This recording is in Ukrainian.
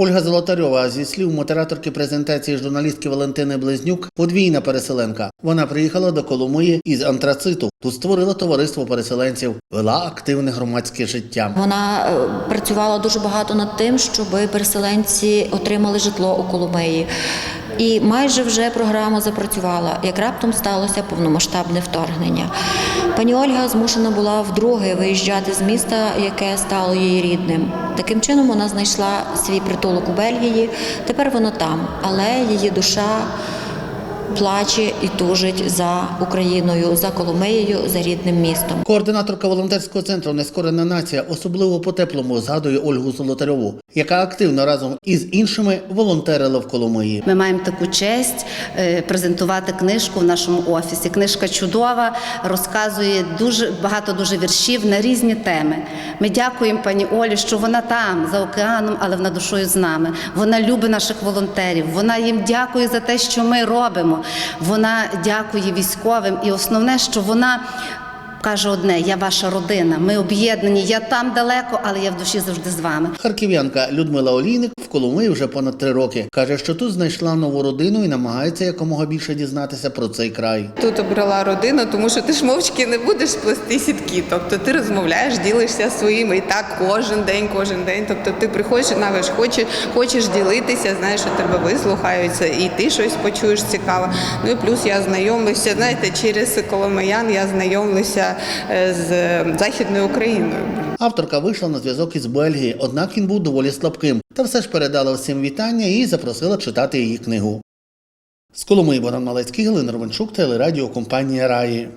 Ольга Золотарьова зі слів модераторки презентації журналістки Валентини Близнюк подвійна переселенка. Вона приїхала до Коломиї із антрациту. Тут створила товариство переселенців, вела активне громадське життя. Вона е, працювала дуже багато над тим, щоб переселенці отримали житло у Коломиї. І майже вже програма запрацювала, як раптом сталося повномасштабне вторгнення. Пані Ольга змушена була вдруге виїжджати з міста, яке стало її рідним. Таким чином вона знайшла свій притулок у Бельгії. Тепер вона там, але її душа плаче і тужить за Україною, за Коломиєю, за рідним містом. Координаторка волонтерського центру Нескорена нація особливо по теплому згадує Ольгу Золотарьову, яка активно разом із іншими волонтерила в Коломиї. Ми маємо таку честь е, презентувати книжку в нашому офісі. Книжка чудова, розказує дуже багато дуже віршів на різні теми. Ми дякуємо пані Олі, що вона там за океаном, але вона душою з нами. Вона любить наших волонтерів. Вона їм дякує за те, що ми робимо. Вона дякує військовим, і основне, що вона. Каже одне, я ваша родина, ми об'єднані, я там далеко, але я в душі завжди з вами. Харків'янка Людмила Олійник в Коломиї вже понад три роки. Каже, що тут знайшла нову родину і намагається якомога більше дізнатися про цей край. Тут обрала родину, тому що ти ж мовчки не будеш плести сітки. Тобто ти розмовляєш, ділишся своїми і так кожен день, кожен день. Тобто ти приходиш навіть хочеш, хочеш ділитися, знаєш, що тебе вислухаються, і ти щось почуєш цікаве. Ну і плюс я знайомлюся, знаєте, через коломиян я знайомлюся е, з Західною Україною. Авторка вийшла на зв'язок із Бельгії, однак він був доволі слабким. Та все ж передала всім вітання і запросила читати її книгу. З Коломиї Богдан Малецький, Галина Ровенчук, телерадіокомпанія Раї.